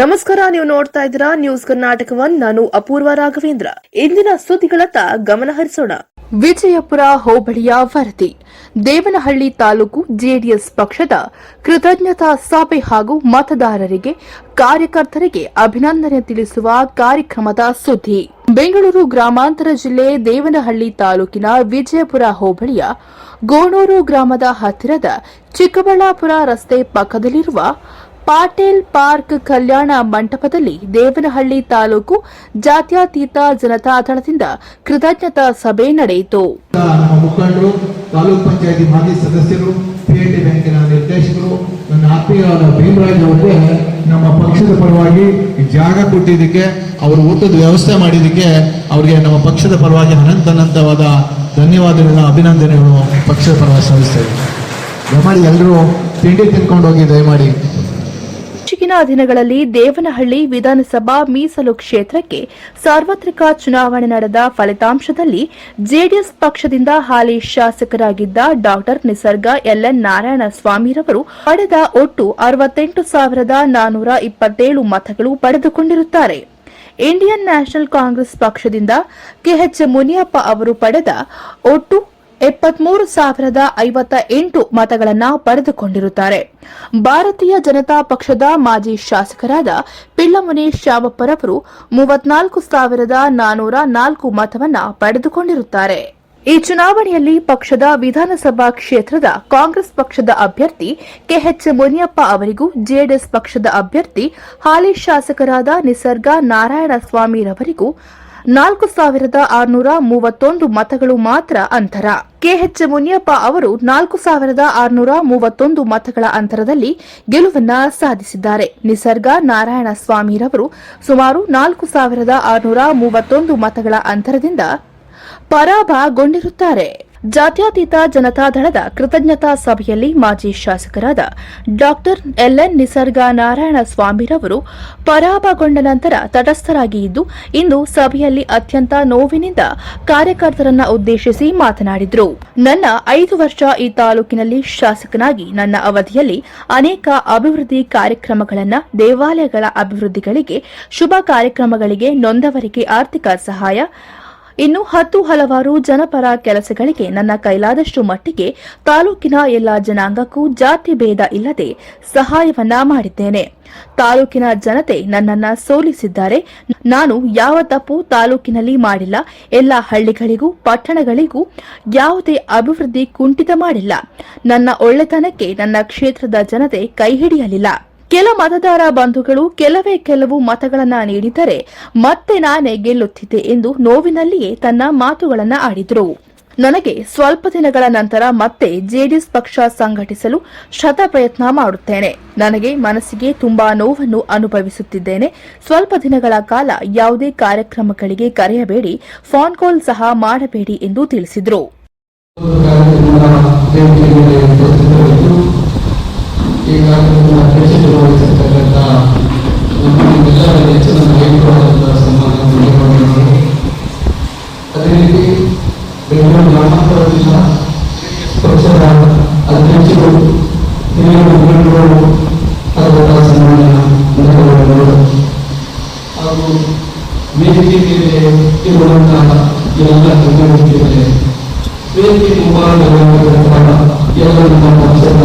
ನಮಸ್ಕಾರ, ನೀವು ನೋಡ್ತಾ ಇದ್ದೀರಾ ನ್ಯೂಸ್ ಕರ್ನಾಟಕ ಒನ್ ನಾನು ಅಪೂರ್ವ ರಾಘವೇಂದ್ರ. ಇಂದಿನ ಸುದ್ದಿಗಳತ್ತ ಗಮನ ಹರಿಸೋಣ. ವಿಜಯಪುರ ಹೋಬಳಿಯ ವರದಿ. ದೇವನಹಳ್ಳಿ ತಾಲೂಕು ಜೆಡಿಎಸ್ ಪಕ್ಷದ ಕೃತಜ್ಞತಾ ಸಭೆ ಹಾಗೂ ಮತದಾರರಿಗೆ ಕಾರ್ಯಕರ್ತರಿಗೆ ಅಭಿನಂದನೆ ತಿಳಿಸುವ ಕಾರ್ಯಕ್ರಮದ ಸುದ್ದಿ. ಬೆಂಗಳೂರು ಗ್ರಾಮಾಂತರ ಜಿಲ್ಲೆ ದೇವನಹಳ್ಳಿ ತಾಲೂಕಿನ ವಿಜಯಪುರ ಹೋಬಳಿಯ ಗೋಣೂರು ಗ್ರಾಮದ ಹತ್ತಿರದ ಚಿಕ್ಕಬಳ್ಳಾಪುರ ರಸ್ತೆ ಪಕ್ಕದಲ್ಲಿರುವ ಪಾಟೇಲ್ ಪಾರ್ಕ್ ಕಲ್ಯಾಣ ಮಂಟಪದಲ್ಲಿ ದೇವನಹಳ್ಳಿ ತಾಲೂಕು ಜಾತ್ಯತೀತ ಜನತಾದಳದಿಂದ ಕೃತಜ್ಞತಾ ಸಭೆ ನಡೆಯಿತು. ಮುಖಂಡರು ಪಂಚಾಯತಿ ಮಾಜಿ ಸದಸ್ಯರು ಪಿಎಟಿ ಬ್ಯಾಂಕಿನ ನಿರ್ದೇಶಕರು, ನನ್ನ ಭೀಮರಾಜ್ ಅವರಿಗೆ ನಮ್ಮ ಪಕ್ಷದ ಪರವಾಗಿ ಜಾಗ ಕೊಟ್ಟಿದ್ದಕ್ಕೆ, ಅವರು ಊಟದ ವ್ಯವಸ್ಥೆ ಮಾಡಿದ್ದಕ್ಕೆ ಅವರಿಗೆ ನಮ್ಮ ಪಕ್ಷದ ಪರವಾಗಿ ಅನಂತ ಅನಂತವಾದ ಧನ್ಯವಾದಗಳ ಅಭಿನಂದನೆಗಳು ಪಕ್ಷದ ಪರವಾಗಿ ಸಲ್ಲಿಸ್ತೇವೆ. ದಯಮಾಡಿ ಎಲ್ಲರೂ ತಿಂಡಿ ತಿನ್ಕೊಂಡು ಹೋಗಿ, ದಯಮಾಡಿ. ಇತ್ತೀಚಿನ ದಿನಗಳಲ್ಲಿ ದೇವನಹಳ್ಳಿ ವಿಧಾನಸಭಾ ಮೀಸಲು ಕ್ಷೇತ್ರಕ್ಕೆ ಸಾರ್ವತ್ರಿಕ ಚುನಾವಣೆ ನಡೆದ ಫಲಿತಾಂಶದಲ್ಲಿ ಜೆಡಿಎಸ್ ಪಕ್ಷದಿಂದ ಹಾಲಿ ಶಾಸಕರಾಗಿದ್ದ ಡಾಕ್ಟರ್ ನಿಸರ್ಗ ಎಲ್ಎನ್ ನಾರಾಯಣಸ್ವಾಮಿರವರು ಪಡೆದ ಒಟ್ಟು ಅರವತ್ತೆಂಟು ಸಾವಿರದ ನಾನೂರ ಇಪ್ಪತ್ತೇಳು ಮತಗಳು ಪಡೆದುಕೊಂಡಿರುತ್ತಾರೆ. ಇಂಡಿಯನ್ ನ್ಯಾಷನಲ್ ಕಾಂಗ್ರೆಸ್ ಪಕ್ಷದಿಂದ ಕೆಎಚ್ ಮುನಿಯಪ್ಪ ಅವರು ಪಡೆದ ಒಟ್ಟು ಎಪ್ಪತ್ಮೂರು ಸಾವಿರದ ಐವತ್ತ ಎಂಟು ಮತಗಳನ್ನು ಪಡೆದುಕೊಂಡಿರುತ್ತಾರೆ. ಭಾರತೀಯ ಜನತಾ ಪಕ್ಷದ ಮಾಜಿ ಶಾಸಕರಾದ ಪಿಳ್ಳಮುನಿ ಶ್ಯಾಮಪ್ಪರವರು ಮೂವತ್ನಾಲ್ಕು ಸಾವಿರದ ನಾನೂರ ನಾಲ್ಕು ಮತವನ್ನು ಪಡೆದುಕೊಂಡಿರುತ್ತಾರೆ. ಈ ಚುನಾವಣೆಯಲ್ಲಿ ಪಕ್ಷದ ವಿಧಾನಸಭಾ ಕ್ಷೇತ್ರದ ಕಾಂಗ್ರೆಸ್ ಪಕ್ಷದ ಅಭ್ಯರ್ಥಿ ಕೆಎಚ್ ಮುನಿಯಪ್ಪ ಅವರಿಗೂ ಜೆಡಿಎಸ್ ಪಕ್ಷದ ಅಭ್ಯರ್ಥಿ ಹಾಲಿ ಶಾಸಕರಾದ ನಿಸರ್ಗ ನಾರಾಯಣಸ್ವಾಮಿರವರಿಗೂ ನಾಲ್ಕು ಸಾವಿರದ ಆರುನೂರ ಮೂವತ್ತೊಂದು ಮತಗಳು ಮಾತ್ರ ಅಂತರ. ಕೆಎಚ್ ಮುನಿಯಪ್ಪ ಅವರು ನಾಲ್ಕು ಸಾವಿರದ ಆರುನೂರ ಮೂವತ್ತೊಂದು ಮತಗಳ ಅಂತರದಲ್ಲಿ ಗೆಲುವನ್ನ ಸಾಧಿಸಿದ್ದಾರೆ. ನಿಸರ್ಗ ನಾರಾಯಣ ಸ್ವಾಮಿರವರು ಸುಮಾರು ನಾಲ್ಕು ಸಾವಿರದ ಆರುನೂರ ಮೂವತ್ತೊಂದು ಮತಗಳ ಅಂತರದಿಂದ ಪರಾಭವಗೊಂಡಿರುತ್ತಾರೆ ಜಾತ್ಯತೀತ ಜನತಾದಳದ ಕೃತಜ್ಞತಾ ಸಭೆಯಲ್ಲಿ ಮಾಜಿ ಶಾಸಕರಾದ ಡಾಕ್ಟರ್ ಎಲ್ಎನ್ ನಿಸರ್ಗ ನಾರಾಯಣ ಸ್ವಾಮಿರವರು ಪರಾಭಗೊಂಡ ನಂತರ ತಟಸ್ಥರಾಗಿ ಇದ್ದು, ಇಂದು ಸಭೆಯಲ್ಲಿ ಅತ್ಯಂತ ನೋವಿನಿಂದ ಕಾರ್ಯಕರ್ತರನ್ನ ಉದ್ದೇಶಿಸಿ ಮಾತನಾಡಿದರು. ನನ್ನ ಐದು ವರ್ಷ ಈ ತಾಲೂಕಿನಲ್ಲಿ ಶಾಸಕನಾಗಿ ನನ್ನ ಅವಧಿಯಲ್ಲಿ ಅನೇಕ ಅಭಿವೃದ್ಧಿ ಕಾರ್ಯಕ್ರಮಗಳನ್ನು, ದೇವಾಲಯಗಳ ಅಭಿವೃದ್ಧಿಗಳಿಗೆ, ಶುಭ ಕಾರ್ಯಕ್ರಮಗಳಿಗೆ ನೊಂದವರಿಗೆ ಆರ್ಥಿಕ ಸಹಾಯ ಇನ್ನು ಹತ್ತು ಹಲವಾರು ಜನಪರ ಕೆಲಸಗಳಿಗೆ ನನ್ನ ಕೈಲಾದಷ್ಟು ಮಟ್ಟಿಗೆ ತಾಲೂಕಿನ ಎಲ್ಲಾ ಜನಾಂಗಕ್ಕೂ ಜಾತಿ ಭೇದ ಇಲ್ಲದೆ ಸಹಾಯವನ್ನ ಮಾಡಿದ್ದೇನೆ. ತಾಲೂಕಿನ ಜನತೆ ನನ್ನನ್ನ ಸೋಲಿಸಿದ್ದಾರೆ. ನಾನು ಯಾವ ತಪ್ಪು ತಾಲೂಕಿನಲ್ಲಿ ಮಾಡಿಲ್ಲ. ಎಲ್ಲ ಹಳ್ಳಿಗಳಿಗೂ, ಪಟ್ಟಣಗಳಿಗೂ ಯಾವುದೇ ಅಭಿವೃದ್ಧಿ ಕುಂಠಿತ ಮಾಡಿಲ್ಲ. ನನ್ನ ಒಳ್ಳೆತನಕ್ಕೆ ನನ್ನ ಕ್ಷೇತ್ರದ ಜನತೆ ಕೈ ಹಿಡಿಯಲಿಲ್ಲ. ಕೆಲ ಮತದಾರ ಬಂಧುಗಳು ಕೆಲವೇ ಕೆಲವು ಮತಗಳನ್ನ ನೀಡಿದರೆ ಮತ್ತೆ ನಾನೇ ಗೆಲ್ಲುತ್ತಿದ್ದೆ ಎಂದು ನೋವಿನಲ್ಲಿಯೇ ತನ್ನ ಮಾತುಗಳನ್ನು ಆಡಿದರು. ನನಗೆ ಸ್ವಲ್ಪ ದಿನಗಳ ನಂತರ ಮತ್ತೆ ಜೆಡಿಎಸ್ ಪಕ್ಷ ಸಂಘಟಿಸಲು ಶತ ಪ್ರಯತ್ನ ಮಾಡುತ್ತೇನೆ. ನನಗೆ ಮನಸ್ಸಿಗೆ ತುಂಬಾ ನೋವನ್ನು ಅನುಭವಿಸುತ್ತಿದ್ದೇನೆ. ಸ್ವಲ್ಪ ದಿನಗಳ ಕಾಲ ಯಾವುದೇ ಕಾರ್ಯಕ್ರಮಗಳಿಗೆ ಕರೆಯಬೇಡಿ, ಫೋನ್ ಕಾಲ್ ಸಹ ಮಾಡಬೇಡಿ ಎಂದು ತಿಳಿಸಿದರು. ವಹಿಸಿರ್ತಕ್ಕಂಥ ನಮ್ಮ ನೆಚ್ಚಿನ ನಾಯಕರಾದಂಥ ಸನ್ಮಾನ್ಯ ಮುಖ್ಯಮಂತ್ರಿಗಳು ಅದೇ ರೀತಿ ಬೆಂಗಳೂರು ಗ್ರಾಮಾಂತರ ಜಿಲ್ಲಾ ಪಕ್ಷದ ಅಧ್ಯಕ್ಷರು, ಹಿರಿಯ ಹಾಗೂ ವೇದಿಕೆ ಮೇಲೆ ಇರುವಂತಹ ಎಲ್ಲ ನಮ್ಮ ಪಕ್ಷದ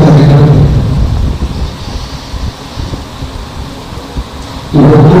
ಕಾರ್ಯಕರ್ತರು ಇವತ್ತು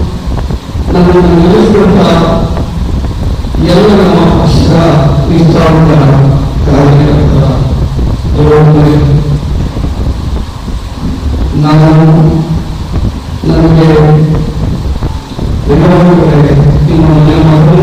ನನ್ನನ್ನು ನಿಲ್ಲಿಸಿದಂತ ಎಲ್ಲ ನಮ್ಮ ಪಕ್ಷದ ನಾನು ನನಗೆ ಎಲ್ಲರೂ ನಿಮ್ಮ ಮನೆ ಮಾತು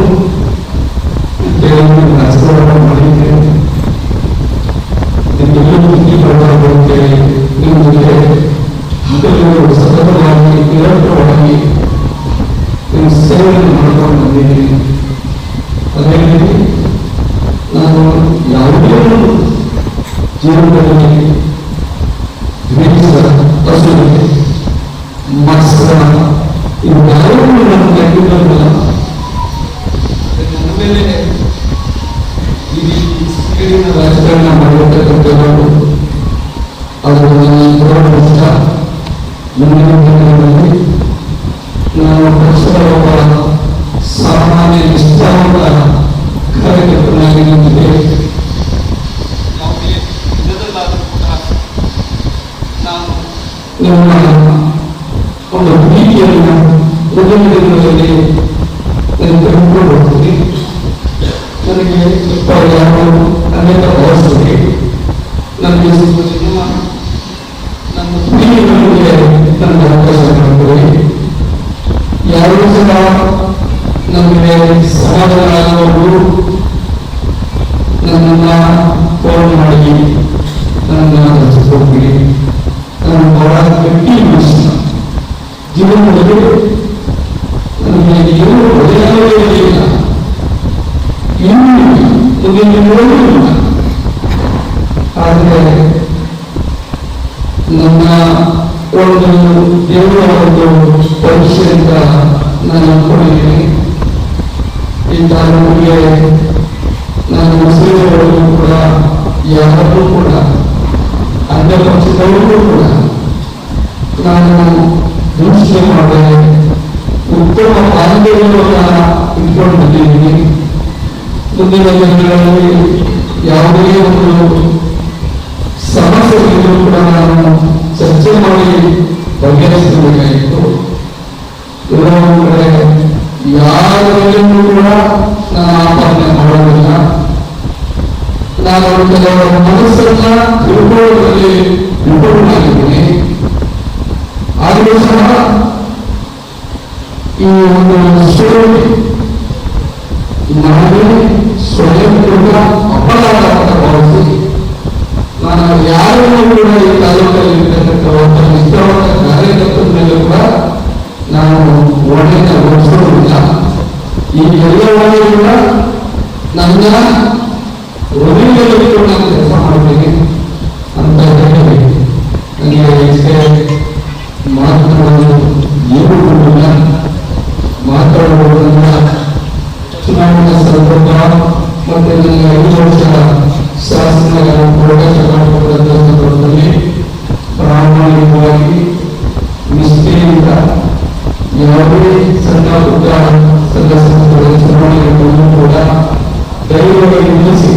ನಿಮ್ಮ ಒಂದು ಭೀತಿಯನ್ನು ಉದ್ಯಮದಲ್ಲಿ ತೆಗೆದುಕೊಂಡು ಹೋಗ್ತೀನಿ ನನಗೆ ಸ್ವಲ್ಪ ಯಾರು ಅನೇಕ ಅವಸ್ಥೆ ನನಗೆ ಸ್ವಲ್ಪ ನನ್ನ ಪ್ರಿಯಗಳಿಗೆ ನನ್ನ ಅವಕಾಶ ಮಾಡ್ತಾರೆ ಯಾರೂ ಸಹ ನಮಗೆ ಸಮಾಧಾನವಾಗುವವರು ನನ್ನನ್ನ ಫೋನ್ ಮಾಡಿ ಜೀವನದಲ್ಲಿ ನನಗೆ ಏನು ಆದರೆ ನನ್ನ ಒಂದು ದೇವರ ಒಂದು ಪರೀಕ್ಷೆಯಿಂದ ನಾನು ಅಂದ್ಕೊಂಡಿದ್ದೀನಿ ಈ ನಮಗೆ ನಾನು ಮುಸ್ಲಿಮರು ಕೂಡ ಯಾರೂ ಕೂಡ ಅನ್ಯ ಕೂಡ ನಾನು ದೂಷಣೆ ಮಾಡಿ ಉತ್ತಮ ಆರೋಗ್ಯಗಳನ್ನು ಇಟ್ಕೊಂಡು ಬಂದಿದ್ದೀನಿ ಮುಂದಿನ ದಿನಗಳಲ್ಲಿ ಯಾವುದೇ ಒಂದು ಸಮಸ್ಯೆ ಇದ್ರೂ ಕೂಡ ನಾನು ಚರ್ಚೆ ಮಾಡಿ ಬಗೆಹರಿಸಬೇಕಾಗಿತ್ತು ಇರೋ ಕಡೆ ಕೂಡ ನಾನು ಆಪಾದನೆ ಮಾಡೋದಿಲ್ಲ. ನಾನು ಕೆಲವರ ಮನಸ್ಸನ್ನ ತಿಳ್ಕೊಳ್ಳೋದ್ರಲ್ಲಿ ವಿಫಲನಾಗಿದ್ದೀನಿ. ಆದರೂ ಸಹ ಈ ಒಂದು ಸುಳ್ಳು ನನಗೆ ಸ್ವಯಂ ಕೂಡ ಅಪರಾಧ ಅಂತ ಭಾವಿಸಿ ನಾನು ಯಾರನ್ನೂ ಕೂಡ ಈ ತಾಲೂಕಲ್ಲಿ ಸಂದರ್ಭ ಮತ್ತು ನನಗೆ ಐದು ವರ್ಷ ಶಾಸನ ಯಾವುದೇ ಸಣ್ಣ ಸಂಘ ಕೂಡ ಧೈರ್ಯವಾಗಿ ನಿಲ್ಲಿಸಿ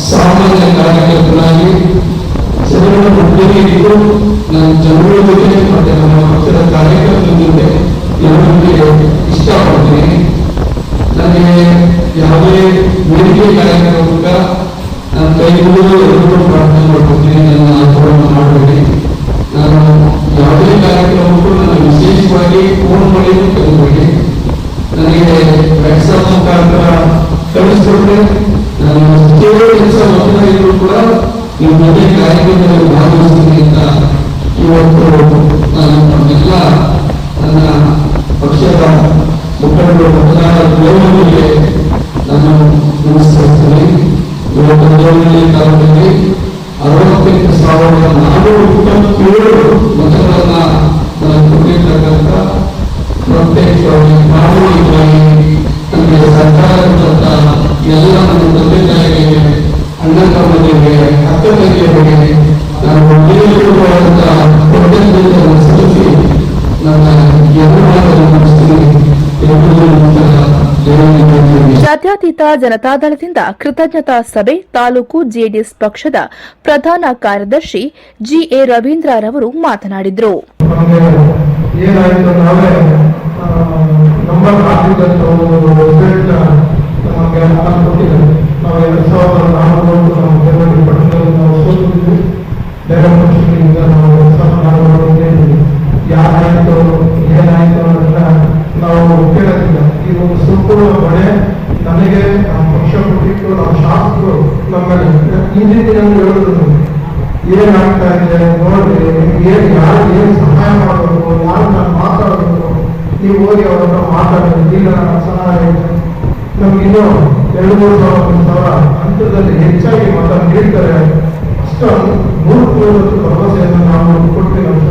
ಸಾಮಾನ್ಯ ಕಾರ್ಯಕರ್ತನಾಗಿ ಮುಟ್ಟಿಗೆ ಇದ್ದು ನಾನು ಜೊತೆ ಮತ್ತೆ ನಮ್ಮ ಪಕ್ಷದ ಕಾರ್ಯಕರ್ತರ ಜೊತೆ ಇರೋದಕ್ಕೆ ಇಷ್ಟಪಡ್ತೀನಿ ನನಗೆ ಯಾವುದೇ ಬೇಡಿಕೆ ಕಾರ್ಯಕ್ರಮ ಕೂಡ ನಾನು ಕೈ ಪ್ರಾರ್ಥನೆ ಮಾಡ್ಕೊತೀನಿ ನನ್ನ ಆಚರಣೆ ಮಾಡಬೇಡಿ ನಾನು ಯಾವುದೇ ಕಾರ್ಯಕ್ರಮಕ್ಕೂ ವಿಶೇಷವಾಗಿ ಫೋನ್ ಮಾಡಿ ಕಲಿಬೇಡಿ ನನಗೆ ವ್ಯಾಟ್ಸಪ್ ಮುಖಾಂತರ ಕಳಿಸ್ಕೊಟ್ರೆ ನಾನು ಎಷ್ಟೇ ಕೆಲಸ ಒತ್ತಡ ಇದ್ರು ಕೂಡ ನಿಮ್ಮ ಮನೆ ಕಾರ್ಯಕ್ರಮದಲ್ಲಿ ಭಾಗವಹಿಸ್ತೀನಿ ಇವತ್ತು ನಾನು ತಮ್ಮೆಲ್ಲ ನನ್ನ ಪಕ್ಷದ ಮುಖಂಡರು ಮತದಾರ ಗೌರವರಿಗೆ ನಾನು ನಮಸ್ಕರಿಸ್ತೀನಿ ಇವತ್ತು ದೇವರಲ್ಲಿ ಕಾಲದಲ್ಲಿ ಅರವತ್ತೆಂಟು ನಾನು ಕೊಟ್ಟಿರ್ತಕ್ಕಂಥ ಪ್ರತ್ಯೇಕವಾಗಿ ಎಲ್ಲ ನಮ್ಮ ತಂದೆ ತಾಯಿಗೆ ನಾನು ಸಲ್ಲಿಸಿ ನನ್ನ ಜಾತ್ಯತೀತ ಜನತಾದಳದಿಂದ ಕೃತಜ್ಞತಾ ಸಭೆ ತಾಲೂಕು ಜೆಡಿಎಸ್ ಪಕ್ಷದ ಪ್ರಧಾನ ಕಾರ್ಯದರ್ಶಿ ಜಿಎ ರವೀಂದ್ರರವರು ಮಾತನಾಡಿದರು. ನಮಗೆ ಏನಾಯಿತು ನಾವೇ ನಮ್ಮ ಒಂದು ನಮಗೆ ಕೊಟ್ಟಿದ್ದಾರೆ ನಾವು ಎರಡು ಸಾವಿರದ ನಾಲ್ಕು ಈ ರೀತಿ ನಮ್ಗೆ ಹೇಳಿದ್ರು ಏನಾಗ್ತಾ ಇದೆ ನೋಡ್ರಿ ಏನು ಯಾರು ಏನು ಸಹಾಯ ಮಾಡಬೇಕು ಯಾರನ್ನ ಮಾತಾಡಬೇಕು ನೀವು ಹೋಗಿ ಅವರನ್ನ ಮಾತಾಡಬೇಕು ಮಾತಾಡಿ ಈಗ ಸಹಾಯ ಇದೆ ನಮ್ಗಿನ್ನೂ ಎರಡು ಮೂರು ಸಾವಿರ ಹಂತದಲ್ಲಿ ಹೆಚ್ಚಾಗಿ ಮತ ನೀಡ್ತಾರೆ. ನೂರು ಮತ್ತು ಭರವಸೆಯನ್ನು ನಾವು ಕೊಡ್ತೀವಿ ಅಂತ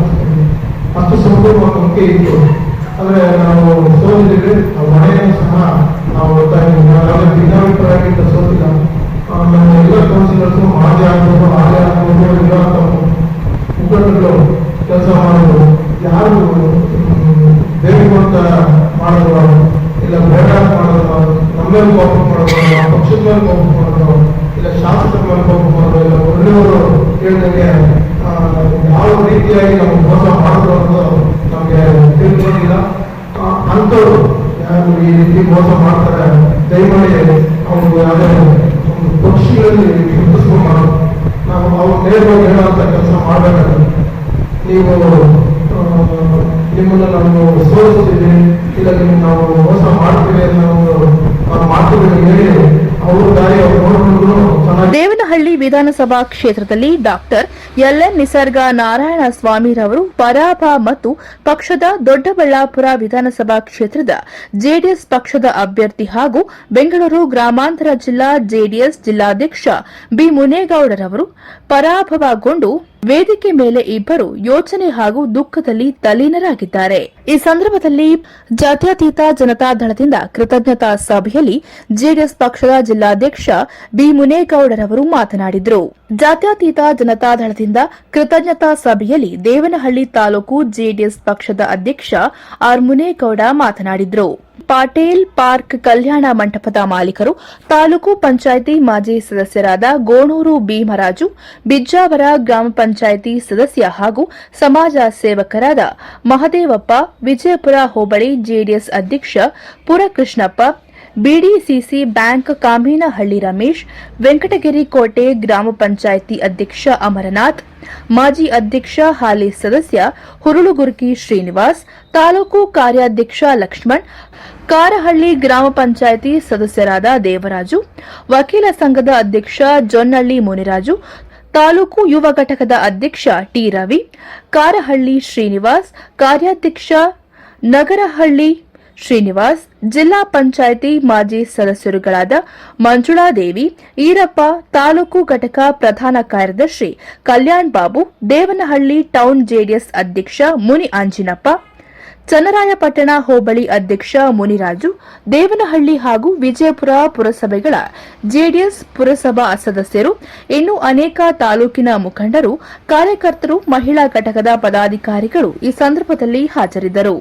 ಅಷ್ಟು ಸಂಪೂರ್ಣ ನಂಬಿಕೆ ಇತ್ತು ನಾವು ಸೋಲಿದ್ದೇವೆ ಆ ಮನೆಯನ್ನು ಸಹ ನಾವು ಓದ್ತಾ ಇದ್ದೀವಿ ನಾವು ಭಿನ್ನಾಭಿಪ್ರಾಯದಿಂದ ಸೋತಿಲ್ಲ ನಮ್ಮ ಎಲ್ಲ ಕೌನ್ಸಿಲರ್ಸು ಮಾಜಿ ಆಗ್ಬೋದು ಹಾಗೆ ಆಗ್ಬೋದು ಎಲ್ಲ ಮುಖಂಡರು ಕೆಲಸ ಮಾಡೋದು ಯಾರು ಬೇಕು ಅಂತ ಮಾಡೋದು ಇಲ್ಲ ಬೇಡ ಮಾಡೋದು ನಮ್ಮ ಮೇಲೆ ಕೋಪ ಮಾಡೋದು ಪಕ್ಷದ ಮೇಲೆ ಕೋಪ ಮಾಡೋದು ಇಲ್ಲ ಶಾಸಕರ ಮೇಲೆ ಕೋಪ ಇಲ್ಲ ಹೇಳಿದಂಗೆ ಯಾವ ರೀತಿಯಾಗಿ ನಾವು ಮೋಸ ಮಾಡಿದ್ರು ಅಂತ ನಮಗೆ ತಿಳ್ಕೊಂಡಿಲ್ಲ ಅಂಥವ್ರು ಯಾರು ಈ ರೀತಿ ಮೋಸ ಮಾಡ್ತಾರೆ, ದಯಮಾಡಿ ಅವರು ಯಾವುದೇ ಒಂದು ಪಕ್ಷಿಗಳಲ್ಲಿ ಗುರುತಿಸ್ಕೊಂಡು ನಾವು ಅವ್ರು ನೇರವಾಗಿ ಹೇಳುವಂಥ ಕೆಲಸ ಮಾಡಬೇಕಾದ್ರೆ ನೀವು ನಿಮ್ಮನ್ನು ನಾವು ಸೋಲಿಸ್ತೀವಿ, ಇಲ್ಲ ನಿಮ್ಗೆ ನಾವು ಮೋಸ ಮಾಡ್ತೀವಿ ಆ ಮಾತುಗಳು ಹೇಳಿ, ಅವ್ರ ದಾರಿ ದೇವನಹಳ್ಳಿ ವಿಧಾನಸಭಾ ಕ್ಷೇತ್ರದಲ್ಲಿ ಡಾಕ್ಟರ್ ಎಲ್ಎನ್ ನಿಸರ್ಗ ನಾರಾಯಣ ಸ್ವಾಮಿರವರು ಪರಾಭ ಮತ್ತು ಪಕ್ಷದ ದೊಡ್ಡಬಳ್ಳಾಪುರ ವಿಧಾನಸಭಾ ಕ್ಷೇತ್ರದ ಜೆಡಿಎಸ್ ಪಕ್ಷದ ಅಭ್ಯರ್ಥಿ ಹಾಗೂ ಬೆಂಗಳೂರು ಗ್ರಾಮಾಂತರ ಜಿಲ್ಲಾ ಜೆಡಿಎಸ್ ಜಿಲ್ಲಾಧ್ಯಕ್ಷ ಬಿ ಮುನೇಗೌಡರವರು ಪರಾಭವಗೊಂಡು ವೇದಿಕೆ ಮೇಲೆ ಇಬ್ಬರು ಯೋಚನೆ ಹಾಗೂ ದುಃಖದಲ್ಲಿ ತಲೀನರಾಗಿದ್ದಾರೆ ಈ ಸಂದರ್ಭದಲ್ಲಿ ಜಾತ್ಯತೀತ ಜನತಾದಳದಿಂದ ಕೃತಜ್ಞತಾ ಸಭೆಯಲ್ಲಿ ಜೆಡಿಎಸ್ ಪಕ್ಷದ ಜಿಲ್ಲಾಧ್ಯಕ್ಷ ಬಿ ಮುನೇಗೌಡರವರು ಮಾತನಾಡಿದರು. ಜಾತ್ಯತೀತ ಜನತಾದಳದಿಂದ ಕೃತಜ್ಞತಾ ಸಭೆಯಲ್ಲಿ ದೇವನಹಳ್ಳಿ ತಾಲೂಕು ಜೆಡಿಎಸ್ ಪಕ್ಷದ ಅಧ್ಯಕ್ಷ ಆರ್ ಮುನೇಗೌಡ ಮಾತನಾಡಿದರು. ಪಾಟೇಲ್ ಪಾರ್ಕ್ ಕಲ್ಯಾಣ ಮಂಟಪದ ಮಾಲೀಕರು, ತಾಲೂಕು ಪಂಚಾಯಿತಿ ಮಾಜಿ ಸದಸ್ಯರಾದ ಗೋಣೂರು ಭೀಮರಾಜು, ಬಿಜ್ಜಾವರ ಗ್ರಾಮ ಪಂಚಾಯಿತಿ ಸದಸ್ಯ ಹಾಗೂ ಸಮಾಜ ಸೇವಕರಾದ ಮಹದೇವಪ್ಪ, ವಿಜಯಪುರ ಹೋಬಳಿ ಜೆಡಿಎಸ್ ಅಧ್ಯಕ್ಷ ಪುರಕೃಷ್ಣಪ್ಪ ಬಿಡಿಸಿಸಿ ಬ್ಯಾಂಕ್ ಕಾಮೇನಹಳ್ಳಿ ರಮೇಶ್, ವೆಂಕಟಗಿರಿ ಕೋಟೆ ಗ್ರಾಮ ಪಂಚಾಯಿತಿ ಅಧ್ಯಕ್ಷ ಅಮರನಾಥ್, ಮಾಜಿ ಅಧ್ಯಕ್ಷ ಹಾಲಿ ಸದಸ್ಯ ಹುರುಳುಗುರ್ಕಿ ಶ್ರೀನಿವಾಸ್, ತಾಲೂಕು ಕಾರ್ಯಾಧ್ಯಕ್ಷ ಲಕ್ಷ್ಮಣ್, ಕಾರಹಳ್ಳಿ ಗ್ರಾಮ ಪಂಚಾಯಿತಿ ಸದಸ್ಯರಾದ ದೇವರಾಜು, ವಕೀಲ ಸಂಘದ ಅಧ್ಯಕ್ಷ ಜೊನ್ನಳ್ಳಿ ಮುನಿರಾಜು, ತಾಲೂಕು ಯುವ ಘಟಕದ ಅಧ್ಯಕ್ಷ ಟಿ ರವಿ, ಕಾರಹಳ್ಳಿ ಶ್ರೀನಿವಾಸ್, ಕಾರ್ಯಾಧ್ಯಕ್ಷ ನಗರಹಳ್ಳಿ ಶ್ರೀನಿವಾಸ್, ಜಿಲ್ಲಾ ಪಂಚಾಯಿತಿ ಮಾಜಿ ಸದಸ್ಯರುಗಳಾದ ಮಂಜುಳಾದೇವಿ ಈರಪ್ಪ, ತಾಲೂಕು ಘಟಕ ಪ್ರಧಾನ ಕಾರ್ಯದರ್ಶಿ ಕಲ್ಯಾಣ್ ಬಾಬು, ದೇವನಹಳ್ಳಿ ಟೌನ್ ಜೆಡಿಎಸ್ ಅಧ್ಯಕ್ಷ ಮುನಿ ಅಂಜಿನಪ್ಪ ಚನ್ನರಾಯಪಟ್ಟಣ ಹೋಬಳಿ ಅಧ್ಯಕ್ಷ ಮುನಿರಾಜು, ದೇವನಹಳ್ಳಿ ಹಾಗೂ ವಿಜಯಪುರ ಪುರಸಭೆಗಳ ಜೆಡಿಎಸ್ ಪುರಸಭಾ ಸದಸ್ಯರು, ಇನ್ನು ಅನೇಕ ತಾಲೂಕಿನ ಮುಖಂಡರು, ಕಾರ್ಯಕರ್ತರು, ಮಹಿಳಾ ಘಟಕದ ಪದಾಧಿಕಾರಿಗಳು ಈ ಸಂದರ್ಭದಲ್ಲಿ ಹಾಜರಿದ್ದರು.